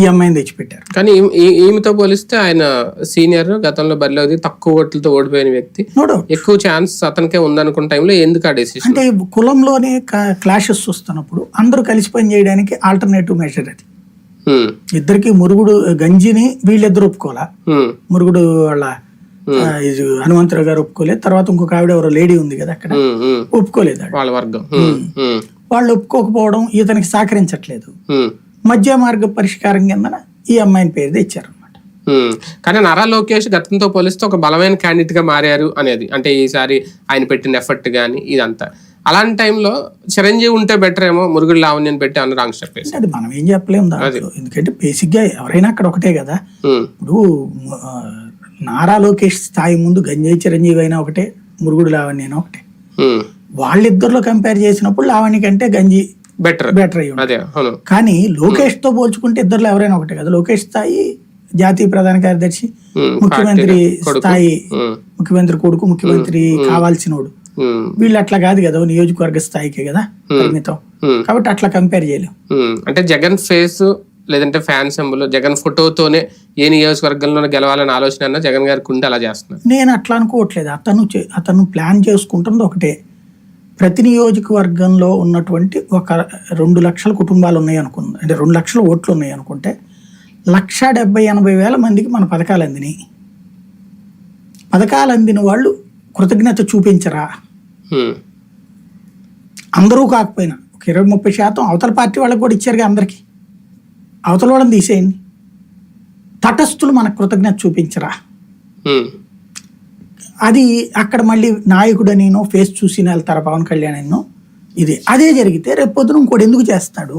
ఈ అమ్మాయిని తెచ్చిపెట్టారు. కానీ ఈమెతో పోలిస్తే ఆయన సీనియర్ గతంలో బరిలో తక్కువ ఓట్లతో ఓడిపోయిన వ్యక్తి. ఎక్కువ ఛాన్స్ అతనికే ఉందనుకున్న టైంలో ఎందుకు ఆ డెసిషన్ అంటే కులంలోనే క్లాషెస్ వస్తున్నప్పుడు అందరూ కలిసి పని చేయడానికి ఆల్టర్నేటివ్ మెజర్ అది. ఇద్దరికి మురుగుడు గంజిని వీళ్ళిద్దరు ఒప్పుకోవాలా? మురుగుడు వాళ్ళ ఆ, ఇది హనుమంతరావు గారు ఒప్పుకోలేదు. తర్వాత ఇంకొక ఆవిడ ఎవరో లేడీ ఉంది కదా అక్కడ. ఒప్పుకోలేదు. వాళ్ళ వర్గం. వాళ్ళు ఒప్పుకోకపోవడం ఇతనికి సహకరించట్లేదు. మధ్య మార్గ పరిష్కారం కిందన ఈ అమ్మాయిని పేరు తెచ్చారు. కానీ నారా లోకేష్ గతంతో పోలిస్తే ఒక బలమైన క్యాండిడేట్గా మారారు అనేది. అంటే ఈసారి ఆయన పెట్టిన ఎఫర్ట్ గానీ ఇదంతా. అలాంటి టైంలో చిరంజీవి ఉంటే బెటర్ ఏమో మురుగుడు లావణ్యం పెట్టి అన్న రాంగ్ స్టెప్ అది మనం ఏం చెప్పలేము ఎందుకంటే బేసిక్గా ఎవరైనా అక్కడ ఒకటే కదా. ఇప్పుడు నారా లోకేష్ స్థాయి ముందు గంజాయి చిరంజీవి అయినా ఒకటే మురుగుడు లావణ్య అయినా ఒకటే. వాళ్ళిద్దరిలో కంపేర్ చేసినప్పుడు లావణ్య కంటే గంజి బెటర్ బెటర్ అయ్యి. అదే అవును కానీ లోకేష్తో పోల్చుకుంటే ఇద్దరులో ఎవరైనా ఒకటే కదా. లోకేష్ స్థాయి జాతీయ ప్రధాన కార్యదర్శి ఉమ్, ముఖ్యమంత్రి. స్థాయి ఉమ్, ముఖ్యమంత్రి కొడుకు ముఖ్యమంత్రి కావాల్సినోడు. వీళ్ళు అట్లా కాదు కదా నియోజకవర్గ స్థాయికే కదా పరిమితం. కాబట్టి అట్లా కంపేర్ చేయలేం. ఉమ్, అంటే జగన్ ఫేస్ లేదంటే ఫ్యాన్ సింబల్ జగన్ ఫోటోతోనే ఏ నియోజకవర్గంలో గెలవాలని ఆలోచన అన్నా జగన్ గారికి ఉండి అలా చేస్తున్నారు. నేను అట్లా అనుకోవట్లేదు. అతను అతను ప్లాన్ చేసుకుంటుంది ఒకటే. ప్రతి నియోజకవర్గంలో ఉన్నటువంటి ఒక రెండు లక్షల కుటుంబాలు ఉన్నాయి అనుకుంది అంటే రెండు లక్షల ఓట్లు ఉన్నాయి అనుకుంటే లక్ష డెబ్బై ఎనభై వేల మందికి మన పథకాలు అందినాయి. పథకాలు అందిన వాళ్ళు కృతజ్ఞత చూపించరా? అందరూ కాకపోయినా ఒక ఇరవై ముప్పై శాతం అవతల పార్టీ వాళ్ళకి కూడా ఇచ్చారుగా అందరికీ. అవతల వాళ్ళని తీసేయండి. తటస్థులు మనకు కృతజ్ఞత చూపించరా? అది అక్కడ మళ్ళీ నాయకుడు నేను ఫేస్ చూసి వెళ్తారు పవన్ కళ్యాణ్ ఎన్నో ఇది అదే జరిగితే రేపు పొద్దున ఇంకోటి ఎందుకు చేస్తాడు?